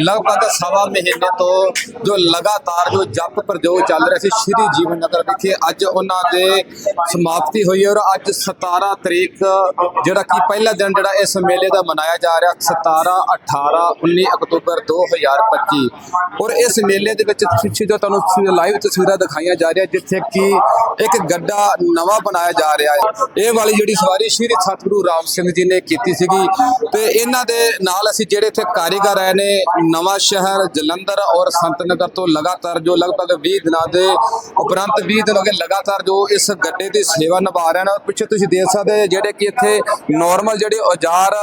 ਲਗਭਗ ਸਵਾ ਮਹੀਨੇ ਤੋਂ ਜੋ ਲਗਾਤਾਰ ਜੋ ਜਪ ਪ੍ਰਜੋਗ ਚੱਲ ਰਿਹਾ ਸੀ ਸ਼੍ਰੀ ਜੀਵਨ ਨਗਰ ਵਿਖੇ, ਅੱਜ ਉਹਨਾਂ ਦੇ ਸਮਾਪਤੀ ਹੋਈ ਹੈ ਔਰ ਅੱਜ 17 ਤਰੀਕ, ਜਿਹੜਾ ਕਿ ਪਹਿਲਾ ਦਿਨ ਜਿਹੜਾ ਇਸ ਮੇਲੇ ਦਾ ਮਨਾਇਆ ਜਾ ਰਿਹਾ 17 18 19 ਅਕਤੂਬਰ 2025 ਔਰ ਇਸ ਮੇਲੇ ਦੇ ਵਿੱਚ ਪਿੱਛੇ ਜੋ ਤੁਹਾਨੂੰ ਲਾਈਵ ਤਸਵੀਰਾਂ ਦਿਖਾਈਆਂ ਜਾ ਰਹੀਆਂ, ਜਿੱਥੇ ਕਿ ਇੱਕ ਗੱਡਾ ਨਵਾਂ ਬਣਾਇਆ ਜਾ ਰਿਹਾ ਹੈ। ਇਹ ਵਾਲੀ ਜਿਹੜੀ ਸਵਾਰੀ ਸ਼੍ਰੀ ਸਤਿਗੁਰੂ ਰਾਮ ਸਿੰਘ ਜੀ ਨੇ ਕੀਤੀ ਸੀਗੀ ਤੇ ਇਹਨਾਂ ਦੇ ਨਾਲ ਅਸੀਂ ਜਿਹੜੇ ਇੱਥੇ ਕਾਰੀਗਰ ਆਏ ਨੇ, ਨਵਾਂ ਸ਼ਹਿਰ, ਜਲੰਧਰ ਔਰ ਸੰਤ ਸੰਤਨਗਰ ਤੋਂ ਲਗਾਤਾਰ ਜੋ ਲਗਭਗ 20 ਦਿਨਾਂ ਦੇ ਉਪਰੰਤ 20 ਦਿਨ ਹੋ ਗਏ ਲਗਾਤਾਰ ਜੋ ਇਸ ਗੱਡੇ ਦੀ ਸੇਵਾ ਨਿਭਾ ਰਹੇ ਨੇ ਪਿੱਛੇ ਤੁਸੀਂ ਦੇਖ ਸਕਦੇ ਜਿਹੜੇ ਕਿ ਇੱਥੇ ਨਾਰਮਲ ਜਿਹੜੇ ਔਜ਼ਾਰ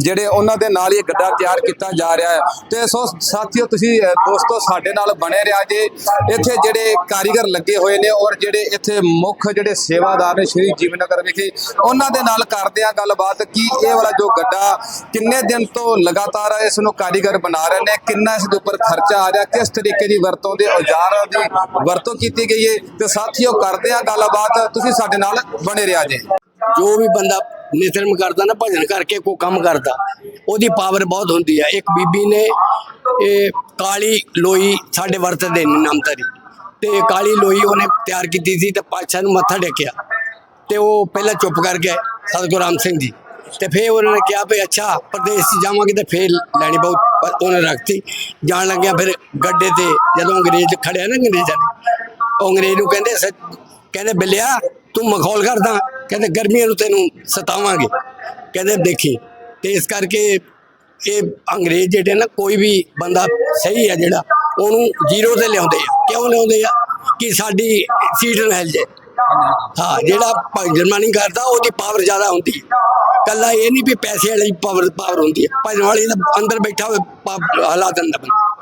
ਜਿਹੜੇ ਉਹਨਾਂ ਦੇ ਨਾਲ ਇਹ ਗੱਡਾ ਤਿਆਰ ਕੀਤਾ ਜਾ ਰਿਹਾ ਹੈ। ਤੇ ਸੋ ਸਾਥੀਓ ਤੁਸੀਂ ਦੋਸਤੋ ਸਾਡੇ ਨਾਲ ਬਣੇ ਰਿਹਾ ਜੇ। ਇੱਥੇ ਜਿਹੜੇ ਕਾਰੀਗਰ ਲੱਗੇ ਹੋਏ ਨੇ ਔਰ ਜਿਹੜੇ ਇੱਥੇ ਮੁੱਖ ਜਿਹੜੇ ਸੇਵਾਦਾਰ ਨੇ ਸ਼੍ਰੀ ਜੀਵਨਗਰ ਵਿਖੇ, ਉਹਨਾਂ ਦੇ ਨਾਲ ਕਰਦੇ ਆ ਗੱਲਬਾਤ ਕਿ ਇਹ ਵਾਲਾ ਜੋ ਗੱਡਾ ਕਿੰਨੇ ਦਿਨ ਤੋਂ ਲਗਾਤਾਰ ਇਸ ਨੂੰ ਕਾਰੀਗਰ ਬਣਾ ਰਹੇ ਨੇ, ਕਿੰਨਾ ਇਸ ਦੇ ਉੱਪਰ ਖਰਚਾ ਆ ਰਿਹਾ, ਕਿਸ ਤਰੀਕੇ ਦੀ ਵਰਤੋਂ ਦੇ ਔਜ਼ਾਰਾਂ ਦੀ ਵਰਤੋਂ ਕੀਤੀ ਗਈ ਹੈ ਤੇ ਸਾਥੀਓ ਕਰਦੇ ਆ ਗੱਲਬਾਤ। ਤੁਸੀਂ ਸਾਡੇ ਨਾਲ ਬਣੇ ਰਿਹਾ ਜੇ। ਜੋ ਵੀ ਬੰਦਾ ਨਿਤਰਮ ਕਰਦਾ ਨਾ, ਭਜਨ ਕਰਕੇ ਕੋਈ ਕੰਮ ਕਰਦਾ, ਉਹਦੀ ਪਾਵਰ ਬਹੁਤ ਹੁੰਦੀ ਹੈ ਇੱਕ ਬੀਬੀ ਨੇ ਇਹ ਕਾਲੀ ਲੋਈ ਸਾਡੇ ਵਰਤਦੇ ਨੇ ਨਾਮਤਰੀ ਤੇ ਕਾਲੀ ਲੋਈ ਉਹਨੇ ਤਿਆਰ ਕੀਤੀ ਸੀ ਤੇ ਪਾਤਸ਼ਾਹ ਨੂੰ ਮੱਥਾ ਟੇਕਿਆ। ਤੇ ਉਹ ਪਹਿਲਾਂ ਚੁੱਪ ਕਰ ਗਏ ਸਤਿਗੁਰੂ ਰਾਮ ਸਿੰਘ ਜੀ। ਤੇ ਫੇਰ ਉਹਨਾਂ ਨੇ ਕਿਹਾ ਵੀ ਅੱਛਾ, ਪ੍ਰਦੇਸ਼ 'ਚ ਜਾਵਾਂਗੇ ਤੇ ਫੇਰ ਲੈਣੀ ਬਹੁਤ ਉਹਨੇ ਰੱਖਤੀ। ਜਾਣ ਲੱਗਿਆ ਫਿਰ ਗੱਡੇ ਤੇ ਜਦੋਂ ਅੰਗਰੇਜ਼ ਖੜਿਆ ਨਾ ਅੰਗਰੇਜ਼ਾਂ ਨੇ, ਉਹ ਅੰਗਰੇਜ਼ ਨੂੰ ਕਹਿੰਦੇ ਕਹਿੰਦੇ, ਬਿੱਲਿਆ, ਤੂੰ ਮਖੌਲ ਕਰਦਾ। ਕਹਿੰਦੇ, ਗਰਮੀਆਂ ਨੂੰ ਤੈਨੂੰ ਸਤਾਵਾਂਗੇ। ਕਹਿੰਦੇ, ਦੇਖੀ, ਤੇ ਇਸ ਕਰਕੇ ਇਹ ਅੰਗਰੇਜ਼ ਜਿਹੜੇ ਨਾ, ਕੋਈ ਵੀ ਬੰਦਾ ਸਹੀ ਹੈ ਜਿਹੜਾ, ਉਹਨੂੰ ਜ਼ੀਰੋ ਤੇ ਲਿਆਉਂਦੇ ਆ। ਕਿਉਂ ਲਿਆਉਂਦੇ ਆ? ਕਿ ਸਾਡੀ ਸੀਟ ਨਾ ਹਿਲ ਜਾਏ। ਹਾਂ ਜਿਹੜਾ ਭਜਨ ਨਹੀਂ ਕਰਦਾ ਉਹਦੀ ਪਾਵਰ ਜ਼ਿਆਦਾ ਹੁੰਦੀ ਹੈ। ਕੱਲਾ ਇਹ ਨਹੀਂ ਵੀ ਪੈਸੇ ਵਾਲੀ ਪਾਵਰ ਪਾਵਰ ਹੁੰਦੀ ਹੈ। ਭਜਨ ਵਾਲੀ ਦਾ ਅੰਦਰ ਬੈਠਾ ਹੋਵੇ ਪਾ- ਹਿਲਾ ਦਿੰਦਾ ਬੰਦਾ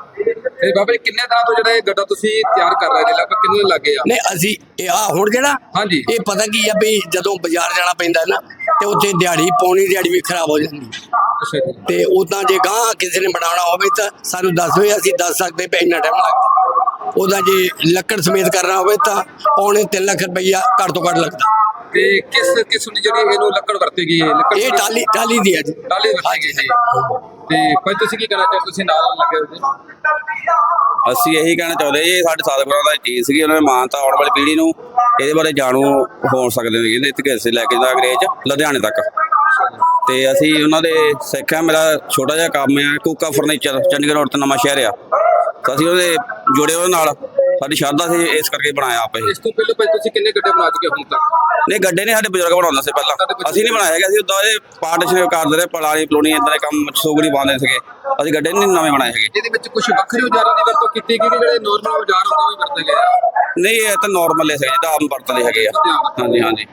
ਤੇ ਬਾਬਾ ਜੀ ਕਿੰਨੇ ਦਿਨਾਂ ਤੋਂ ਜਿਹੜਾ ਇਹ ਗੱਡਾ ਤੁਸੀਂ ਤਿਆਰ ਕਰ ਰਹੇ ਨੇ? ਲਗਭਗ ਕਿੰਨੇ ਲੱਗੇ ਆ? ਨਹੀਂ ਅਸੀਂ ਇਹ ਆ ਹੁਣ ਜਿਹੜਾ ਹਾਂਜੀ। ਇਹ ਪਤਾ ਕੀ ਆ ਵੀ ਜਦੋਂ ਬਾਜ਼ਾਰ ਜਾਣਾ ਪੈਂਦਾ ਨਾ ਤੇ ਉੱਥੇ ਦਿਹਾੜੀ ਪੌਣੀ ਦਿਹਾੜੀ ਵੀ ਖਰਾਬ ਹੋ ਜਾਂਦੀ ਤੇ ਉਦਾਂ ਜੇ ਗਾਂ ਕਿਸੇ ਨੇ ਬਣਾਉਣਾ ਹੋਵੇ ਤਾਂ ਸਾਨੂੰ ਦੱਸ ਦਿਓ ਅਸੀਂ ਦੱਸ ਸਕਦੇ ਪਏ ਇੰਨਾ ਟਾਈਮ ਲੱਗਦਾ ਉਦਾਂ ਜੇ ਲੱਕੜ ਸਮੇਤ ਕਰਨਾ ਹੋਵੇ ਤਾਂ ਪੌਣੇ 3 ਲੱਖ ਰੁਪਈਆ ਘੱਟ ਤੋਂ ਘੱਟ ਲੱਗਦਾ। ਤੇ ਕਿਸ ਕਿਸਮ ਦੀ ਜਿਹੜੀ ਇਹਨੂੰ ਲੱਕੜ ਵਰਤੀ ਗਈ ਹੈ? ਲੱਕੜ ਇਹ ਟਾਲੀ ਟਾਲੀ ਦੀ ਹੈ ਜੀ। ਟਾਲੀ ਵਰਤੀ ਗਈ ਹੈ। ਤੇ ਭਾਈ ਤੁਸੀਂ ਕੀ ਕਹਿਣਾ ਚਾਹੋ ਤੁਸੀਂ ਨਾਲ ਲੱਗੇ ਹੋ ਜੀ। ਅਸੀਂ ਇਹੀ ਕਹਿਣਾ ਚਾਹੁੰਦੇ ਜੀ ਸਾਡੇ ਸਤਿਗੁਰਾਂ ਦਾ ਚੀਜ਼ ਸੀਗੀ ਉਹਨਾਂ ਨੇ ਮਾਨਤਾ ਆਉਣ ਵਾਲੀ ਪੀੜ੍ਹੀ ਨੂੰ ਇਹਦੇ ਬਾਰੇ ਜਾਣੂ ਹੋ ਸਕਦੇ ਨੇ ਇਹਦੇ ਇਤਿਹਾਸ ਲੈ ਕੇ ਜਾਂਦਾ ਅੰਗਰੇਜ਼ ਲੁਧਿਆਣੇ ਤੱਕ। ਤੇ ਅਸੀਂ ਉਹਨਾਂ ਦੇ ਸਿੱਖਿਆ ਮੇਰਾ ਛੋਟਾ ਜਿਹਾ ਕੰਮ ਹੈ ਕੂਕਾ ਫਰਨੀਚਰ ਚੰਡੀਗੜ੍ਹ ਰੋਡ ਤੇ ਨਵਾਂ ਸ਼ਹਿਰ ਆ। ਤਾਂ ਅਸੀਂ ਉਹਦੇ ਜੁੜੇ ਉਹਦੇ ਨਾਲ ਸਾਡੀ ਸ਼ਰਧਾ ਸੀ ਇਸ ਕਰਕੇ ਬਣਾਇਆ ਆਪੇ ਇਸ ਤੋਂ ਪਹਿਲਾਂ ਭਾਈ ਤੁਸੀਂ ਕਿੰਨੇ ਗੱਡੇ ਬਣਾ ਚੁੱਕੇ ਹੋ ਹੁਣ ਤੱਕ? ਨਹੀਂ ਗੱਡੇ ਨੇ ਸਾਡੇ ਬਜ਼ੁਰਗ ਬਣਾਉਂਦਾ ਸੀ ਪਹਿਲਾਂ। ਅਸੀਂ ਨਹੀਂ ਬਣਾਇਆ ਹੈਗਾ ਅਸੀਂ ਉਦਾਂ ਇਹ ਪਾਰਟੀਸ਼ਨ ਕਰਦੇ ਰਹੇ ਪਲਾਣੀ ਪਲੋਣੀ ਇਦਾਂ ਦੇ ਕੰਮ ਸੋਗੜੀ ਪਾਉਂਦੇ ਸੀਗੇ। ਅਸੀਂ ਗੱਡੇ ਨਹੀਂ ਨਵੇਂ ਬਣਾਏ ਹੈਗੇ। ਇਹਦੇ ਵਿੱਚ ਕੁਝ ਵੱਖਰੇ ਔਜ਼ਾਰਾਂ ਦੀ ਵਰਤੋਂ ਕੀਤੀ ਗਈ ਕਿ ਜਿਹੜੇ ਨਾਰਮਲ ਔਜ਼ਾਰ ਹੁੰਦੇ ਉਹ ਵਰਤੇ ਗਏ। ਆ ਨਹੀਂ ਇਹ ਤਾਂ ਨਾਰਮਲ ਹੈ ਜਿੱਦਾਂ ਆਮ ਵਰਤਦੇ ਹੈਗੇ ਆ। ਹਾਂਜੀ ਹਾਂਜੀ।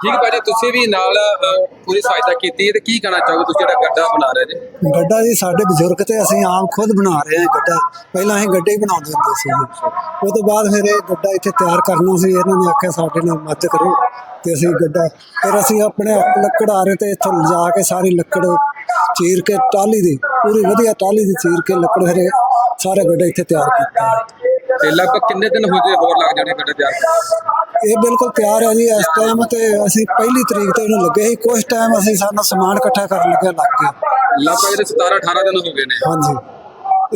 ਠੀਕ ਹੈ ਭਾਜੀ ਤੁਸੀਂ ਵੀ ਨਾਲ ਅਹ, ਪੂਰੀ ਸਹਾਇਤਾ ਕੀਤੀ ਹੈ ਤੇ ਕੀ ਕਹਿਣਾ ਚਾਹੋਗੇ ਤੁਸੀਂ ਜਿਹੜਾ ਗੱਡਾ ਬਣਾ ਰਹੇ ਨੇ? ਗੱਡਾ ਜੀ ਸਾਡੇ ਬਜ਼ੁਰਗ ਤੇ ਅਸੀਂ ਆਮ ਖੁਦ ਬਣਾ ਰਹੇ ਹਾਂ ਗੱਡਾ। ਪਹਿਲਾਂ ਅਸੀਂ ਗੱਡੇ ਹੀ ਬਣਾਉਂਦੇ ਹੁੰਦੇ ਸੀ। ਉਹ ਤੋਂ ਬਾਅਦ ਫਿਰ ਇਹ ਗੱਡਾ ਇੱਥੇ ਤਿਆਰ ਕਰਨਾ ਸੀ ਇਹਨਾਂ ਨੇ ਆਖਿਆ ਸਾਡੇ ਨਾਲ ਮਦਦ ਕਰੋ ਤੇ ਅਸੀਂ ਗੱਡਾ ਫਿਰ ਅਸੀਂ ਆਪਣੇ ਆਪ ਲੱਕੜ ਆ ਰਹੇ ਤੇ ਇੱਥੋਂ ਲਿਜਾ ਕੇ ਸਾਰੀ ਲੱਕੜ ਚੀਰ ਕੇ ਟਾਲੀ ਦੀ ਪੂਰੀ ਵਧੀਆ ਟਾਲੀ ਦੀ ਚੀਰ ਕੇ ਲੱਕੜ ਫਿਰ ਇਹ ਸਾਰਾ ਗੱਡਾ ਇੱਥੇ ਤਿਆਰ ਕੀਤਾ। ਤੇ ਲਗਭਗ ਕਿੰਨੇ ਦਿਨ ਹੋ ਗਏ ਹੋਰ ਲੱਗ ਜਾਣੇ ਗੱਡੇ ਤਿਆਰ ਕਰਨ? ਇਹ ਬਿਲਕੁਲ ਤਿਆਰ ਹੈ ਜੀ ਇਸ ਟਾਈਮ ਤੇ ਅਸੀਂ ਪਹਿਲੀ ਤਰੀਕ ਤੋਂ ਇਹਨੂੰ ਲੱਗੇ ਸੀ। ਕੁਝ ਟਾਈਮ ਅਸੀਂ ਸਾਡਾ ਸਮਾਨ ਇਕੱਠਾ ਕਰਨ ਲੱਗੇ ਲੱਗ ਗਿਆ। ਲਗਭਗ ਇਹਦੇ 17 18 ਦਿਨ ਹੋ ਗਏ ਨੇ। ਹਾਂਜੀ।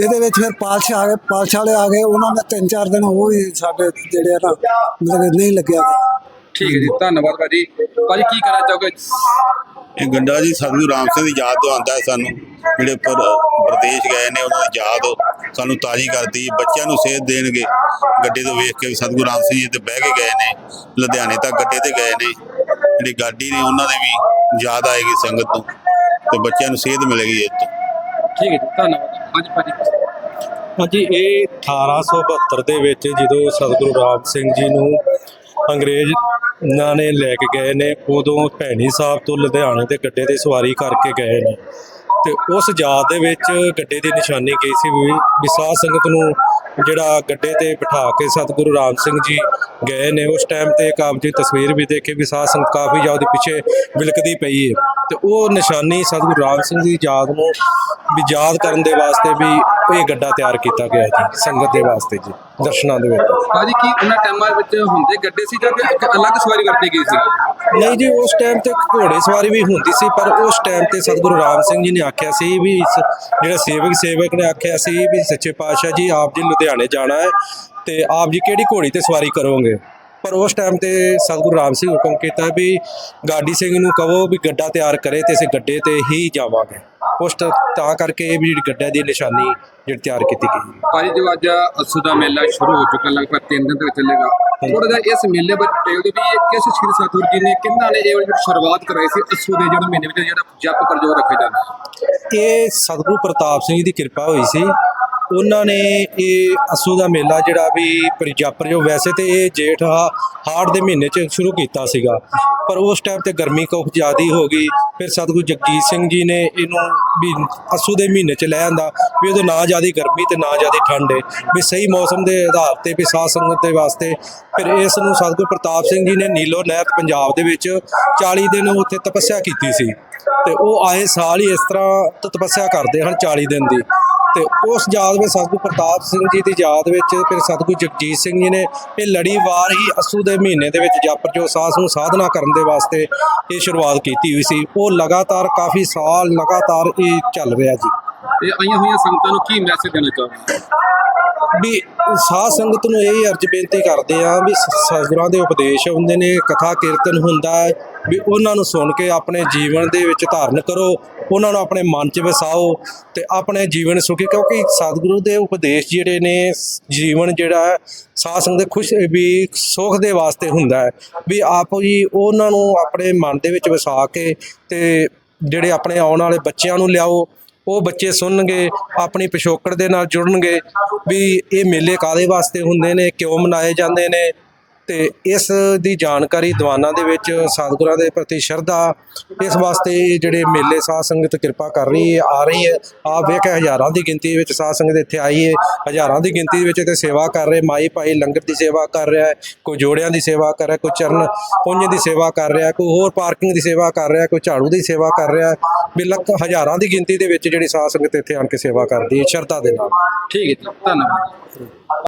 ਇਹਦੇ ਵਿੱਚ ਫਿਰ ਪਾਲਸ਼ ਆ ਗਏ ਪਾਲਸ਼ ਵਾਲੇ ਆ ਗਏ ਉਹਨਾਂ ਨੇ ਤਿੰਨ ਚਾਰ ਦਿਨ ਉਹ ਵੀ ਸਾਡੇ ਜਿਹੜੇ ਨਾ ਮਤਲਬ ਨਹੀਂ ਲੱਗਿਆ। ਠੀਕ ਹੈ ਜੀ ਧੰਨਵਾਦ ਭਾਜੀ। ਭਾਜੀ ਕੀ ਕਹਿਣਾ ਚਾਹੋਗੇ? ਇਹ ਗੰਡਾ ਜੀ ਸਤਿਗੁਰੂ ਰਾਮ ਸਿੰਘ ਦੀ ਯਾਦ ਦਵਾਉਂਦਾ ਹੈ ਸਾਨੂੰ। ਜਿਹੜੇ ਪਰ ਪ੍ਰਦੇਸ਼ ਗਏ ਨੇ ਉਹਨਾਂ ਦੀ ਯਾਦ ਸਾਨੂੰ ਤਾਜ਼ੀ ਕਰਦੀ। ਬੱਚਿਆਂ ਨੂੰ ਸੇਧ ਦੇਣਗੇ। ਗੱਡੇ ਤੋਂ ਵੇਖ ਕੇ ਵੀ ਸਤਿਗੁਰੂ ਰਾਮ ਸਿੰਘ ਜੀ ਤੇ ਬਹਿ ਕੇ ਗਏ ਨੇ। ਲੁਧਿਆਣੇ ਤੱਕ ਗੱਡੇ ਤੇ ਗਏ ਨੇ। ਜਿਹੜੀ ਗਾਡੀ ਨੇ ਉਹਨਾਂ ਦੇ ਵੀ ਯਾਦ ਆਏਗੀ ਸੰਗਤ ਨੂੰ। ਤੇ ਬੱਚਿਆਂ ਨੂੰ ਸੇਧ ਮਿਲੇਗੀ ਇਹ ਤੋਂ। ਠੀਕ ਹੈ ਜੀ ਧੰਨਵਾਦ। ਹਾਂਜੀ ਭਾਜੀ। ਹਾਂਜੀ ਇਹ 1872 ਦੇ ਵਿੱਚ ਜਦੋਂ ਸਤਿਗੁਰੂ ਰਾਮ ਸਿੰਘ ਜੀ ਨੂੰ ਅੰਗਰੇਜ਼ ਨਾਂ ਨੇ ਲੈ ਕੇ ਗਏ ਨੇ, ਉਦੋਂ ਭੈਣੀ ਸਾਹਿਬ ਤੋਂ ਲੁਧਿਆਣੇ ਦੇ ਗੱਡੇ ਤੇ ਸਵਾਰੀ ਕਰਕੇ ਗਏ ਨੇ। ਤੇ ਉਸ ਯਾਦ ਦੇ ਵਿੱਚ ਗੱਡੇ ਦੀ ਨਿਸ਼ਾਨੀ ਗਈ ਸੀ ਵੀ ਵੀ ਸਾਧ ਸੰਗਤ ਨੂੰ ਜਿਹੜਾ ਗੱਡੇ ਤੇ ਬਿਠਾ ਕੇ ਸਤਿਗੁਰੂ ਰਾਮ ਸਿੰਘ ਜੀ ਗਏ ਨੇ, ਉਸ ਟਾਈਮ ਤੇ ਇੱਕ ਆਪ ਜੀ ਤਸਵੀਰ ਵੀ ਦੇਖੀ ਵੀ ਸਾਧ ਸੰਗਤ ਕਾਫੀ ਜ਼ਿਆਦਾ ਪਿੱਛੇ ਵਿਲਕਦੀ ਪਈ ਹੈ ਤੇ ਉਹ ਨਿਸ਼ਾਨੀ ਸਤਿਗੁਰੂ ਰਾਮ ਸਿੰਘ ਦੀ ਯਾਦ ਨੂੰ ਵੀ ਯਾਦ ਕਰਨ ਦੇ ਵਾਸਤੇ ਵੀ ਇਹ ਗੱਡਾ ਤਿਆਰ ਕੀਤਾ ਗਿਆ ਜੀ ਸੰਗਤ ਦੇ ਵਾਸਤੇ ਜੀ ਦਰਸ਼ਨਾਂ ਦੇ ਵਿੱਚ। ਭਾਜੀ ਕੀ ਉਹਨਾਂ ਟਾਈਮਾਂ ਵਿੱਚ ਹੁੰਦੇ ਗੱਡੇ ਸੀ ਜਾਂ ਇੱਕ ਅਲੱਗ ਸਵਾਰੀ ਵਰਤੀ ਗਈ ਸੀ? ਨਹੀਂ ਜੀ ਉਸ ਟਾਈਮ ਤੇ ਘੋੜੇ ਸਵਾਰੀ ਵੀ ਹੁੰਦੀ ਸੀ ਪਰ ਉਸ ਟਾਈਮ ਤੇ ਸਤਿਗੁਰੂ ਰਾਮ ਸਿੰਘ ਜੀ ਨੇ ਆਖਿਆ ਸੀ ਵੀ ਇਸ ਜਿਹੜਾ ਸੇਵਕ ਸੇਵਕ ਨੇ ਆਖਿਆ ਸੀ ਵੀ ਸੱਚੇ ਪਾਤਸ਼ਾਹ ਜੀ ਆਪ ਜੀ ਲੁਧਿਆਣੇ ਜਾਣਾ ਹੈ ਤੇ ਆਪ ਜੀ ਕਿਹੜੀ ਘੋੜੀ ਤੇ ਸਵਾਰੀ ਕਰੋਗੇ? ਪਰ ਉਸ ਟਾਈਮ ਤੇ ਸਤਿਗੁਰੂ ਰਾਮ ਸਿੰਘ ਹੁਕਮ ਕੀਤਾ ਵੀ ਗਾਡੀ ਸਿੰਘ ਨੂੰ ਕਹੋ ਵੀ ਗੱਡਾ ਤਿਆਰ ਕਰੇ ਤੇ ਅਸੀਂ ਗੱਡੇ ਤੇ ਹੀ ਜਾਵਾਂਗੇ। ਉਸ ਤਾਂ ਕਰਕੇ ਇਹ ਵੀ ਜਿਹੜੀ ਗੱਡਾ ਦੀ ਨਿਸ਼ਾਨੀ ਜਿਹੜੀ ਤਿਆਰ ਕੀਤੀ ਗਈ। ਹੈ ਭਾਜੀ ਜੋ ਅੱਜ ਅਸੂ ਦਾ ਮੇਲਾ ਸ਼ੁਰੂ ਹੋ ਚੁੱਕਾ ਲਗਭਗ 3 ਦਿਨ ਤੱਕ ਚੱਲੇਗਾ ਥੋੜਾ ਜਿਹਾ ਇਸ ਮੇਲੇ ਬਾਰੇ ਡਿਟੇਲ ਦੇ ਵੀ ਇਹ ਕਿਸ ਸ਼੍ਰੀ ਸਤਿਗੁਰੂ ਜੀ ਨੇ ਕਿੰਨਾ ਨੇ ਇਹ ਜਿਹੜੀ ਸ਼ੁਰੂਆਤ ਕਰਾਈ ਸੀ ਅਸੂ ਦੇ ਜਿਹੜੇ ਮਹੀਨੇ ਵਿੱਚ ਜਿਹੜਾ ਜਪ ਪ੍ਰਜੋਗ ਰੱਖਿਆ ਜਾਂਦਾ ਇਹ ਸਤਿਗੁਰੂ ਪ੍ਰਤਾਪ ਸਿੰਘ ਜੀ ਦੀ ਕਿਰਪਾ ਹੋਈ ਸੀ। ਉਹਨਾਂ ਨੇ ਇਹ ਅਸੂ ਦਾ ਮੇਲਾ ਜਿਹੜਾ ਵੀ ਪ੍ਰਜਾਪਰ ਜੋ ਵੈਸੇ ਤੇ ਇਹ ਜੇਠ ਹਾ- ਹਾੜ ਦੇ ਮਹੀਨੇ 'ਚ ਸ਼ੁਰੂ ਕੀਤਾ ਸੀਗਾ। ਪਰ ਉਸ ਟਾਈਮ ਤੇ ਗਰਮੀ ਕੁਝ ਜ਼ਿਆਦੀ ਹੋ ਗਈ। ਫਿਰ ਸਤਿਗੁਰੂ ਜਗਜੀਤ ਸਿੰਘ ਜੀ ਨੇ ਇਹਨੂੰ ਵੀ ਅਸੂ ਦੇ ਮਹੀਨੇ 'ਚ ਲੈ ਆਂਦਾ ਵੀ ਉਹਦੇ ਨਾ ਜ਼ਿਆਦੀ ਗਰਮੀ ਤੇ ਨਾ ਜ਼ਿਆਦੀ ਠੰਡ ਹੈ ਵੀ ਸਹੀ ਮੌਸਮ ਦੇ ਆਧਾਰ ਤੇ, ਵੀ ਸਾਧ ਸੰਗਤ ਦੇ ਵਾਸਤੇ। ਫਿਰ ਇਸ ਨੂੰ ਸਤਿਗੁਰੂ ਪ੍ਰਤਾਪ ਸਿੰਘ ਜੀ ਨੇ ਨੀਲੋ ਨਹਿਰ ਪੰਜਾਬ ਦੇ ਵਿੱਚ 40 ਦਿਨ ਉੱਥੇ ਤਪੱਸਿਆ ਕੀਤੀ ਸੀ। ਤੇ ਉਹ ਆਏ ਸਾਲ ਹੀ ਇਸ ਤਰ੍ਹਾਂ ਤਪੱਸਿਆ ਕਰਦੇ ਹਨ 40 ਦਿਨ ਦੀ। ਤੇ ਉਸ ਯਾਦ ਵਿੱਚ ਸਤਿਗੁਰੂ ਪ੍ਰਤਾਪ ਸਿੰਘ ਜੀ ਦੀ ਯਾਦ ਵਿੱਚ ਫਿਰ ਸਤਿਗੁਰੂ ਜਗਜੀਤ ਸਿੰਘ ਜੀ ਨੇ ਇਹ ਲੜੀਵਾਰ ਹੀ ਅਸੂ ਦੇ ਮਹੀਨੇ ਦੇ ਵਿੱਚ ਜਪ ਜੋ ਸਾਸ ਨੂੰ ਸਾਧਨਾ ਕਰਨ ਦੇ ਵਾਸਤੇ ਇਹ ਸ਼ੁਰੂਆਤ ਕੀਤੀ ਹੋਈ ਸੀ। ਉਹ ਲਗਾਤਾਰ ਕਾਫੀ ਸਾਲ ਲਗਾਤਾਰ ਇਹ ਚੱਲ ਰਿਹਾ ਜੀ। ਇਹ ਆਈਆਂ ਹੋਈਆਂ ਸੰਗਤਾਂ ਨੂੰ ਕੀ ਮੈਸੇਜ ਦੇਣਾ ਚਾਹੁੰਦੇ ਵੀ ਸਾਧ ਸੰਗਤ ਨੂੰ ਇਹ ਅਰਜ ਬੇਨਤੀ ਕਰਦੇ ਆ ਵੀ ਸ- ਸਤਿਗੁਰਾਂ ਦੇ ਉਪਦੇਸ਼ ਹੁੰਦੇ ਨੇ ਕਥਾ ਕੀਰਤਨ ਹੁੰਦਾ ਹੈ ਵੀ ਉਹਨਾਂ ਨੂੰ ਸੁਣ ਕੇ ਆਪਣੇ ਜੀਵਨ ਦੇ ਵਿੱਚ ਧਾਰਨ ਕਰੋ ਉਹਨਾਂ ਨੂੰ ਆਪਣੇ ਮਨ 'ਚ ਵਸਾਓ ਤੇ ਆਪਣੇ ਜੀਵਨ ਸੁਖੀ ਕਿਉਂਕਿ ਸਤਿਗੁਰੂ ਦੇ ਉਪਦੇਸ਼ ਜਿਹੜੇ ਨੇ ਜੀਵਨ ਜਿਹੜਾ ਹੈ, ਸਾਧ ਸੰਗਤ ਖੁਸ਼ ਵੀ ਸੁਖ ਦੇ ਵਾਸਤੇ ਹੁੰਦਾ ਹੈ ਵੀ ਆਪ ਜੀ ਉਹਨਾਂ ਨੂੰ ਆਪਣੇ ਮਨ ਦੇ ਵਿੱਚ ਵਸਾ ਕੇ ਤੇ ਜਿਹੜੇ ਆਪਣੇ ਆਉਣ ਵਾਲੇ ਬੱਚਿਆਂ ਨੂੰ ਲਿਆਓ ਉਹ ਬੱਚੇ ਸੁਣਨਗੇ, ਆਪਣੀ ਪਿਛੋਕੜ ਦੇ ਨਾਲ ਜੁੜਨਗੇ ਵੀ ਇਹ ਮੇਲੇ ਕਾਦੇ ਵਾਸਤੇ ਹੁੰਦੇ ਨੇ, ਕਿਉਂ ਮਨਾਏ ਜਾਂਦੇ ਨੇ ਤੇ ਇਸ ਦੀ ਜਾਣਕਾਰੀ ਦੀਵਾਨਾਂ ਦੇ ਵਿੱਚ ਸਤਿਗੁਰਾਂ ਦੇ ਪ੍ਰਤੀ ਸ਼ਰਧਾ, ਇਸ ਵਾਸਤੇ ਜਿਹੜੇ ਮੇਲੇ ਸਾਧ ਸੰਗਤ ਕਿਰਪਾ ਕਰ ਰਹੀ ਹੈ, ਆ ਰਹੀ ਹੈ। ਆਪ ਵੇਖ ਹਜ਼ਾਰਾਂ ਦੀ ਗਿਣਤੀ ਵਿੱਚ ਸਾਧ ਸੰਗਤ ਇੱਥੇ ਆਈ ਹੈ। ਹਜ਼ਾਰਾਂ ਦੀ ਗਿਣਤੀ ਵਿੱਚ ਇੱਥੇ ਸੇਵਾ ਕਰ ਰਹੇ, ਮਾਈ ਭਾਈ ਲੰਗਰ ਦੀ ਸੇਵਾ ਕਰ ਰਿਹਾ ਹੈ, ਕੋਈ ਜੋੜਿਆਂ ਦੀ ਸੇਵਾ ਕਰ ਰਿਹਾ, ਕੋਈ ਚਰਨ ਪੁੰਜ ਦੀ ਸੇਵਾ ਕਰ ਰਿਹਾ, ਕੋਈ ਹੋਰ ਪਾਰਕਿੰਗ ਦੀ ਸੇਵਾ ਕਰ ਰਿਹਾ, ਕੋਈ ਝਾੜੂ ਦੀ ਸੇਵਾ ਕਰ ਰਿਹਾ। ਵੀ ਲੱਖ ਹਜ਼ਾਰਾਂ ਦੀ ਗਿਣਤੀ ਦੇ ਵਿੱਚ ਜਿਹੜੀ ਸਾਧ ਸੰਗਤ ਇੱਥੇ ਆਣ ਕੇ ਸੇਵਾ ਕਰਦੀ ਹੈ, ਸ਼ਰਧਾ ਦੇ ਨਾਲ। ਠੀਕ ਹੈ ਧੰਨਵਾਦ।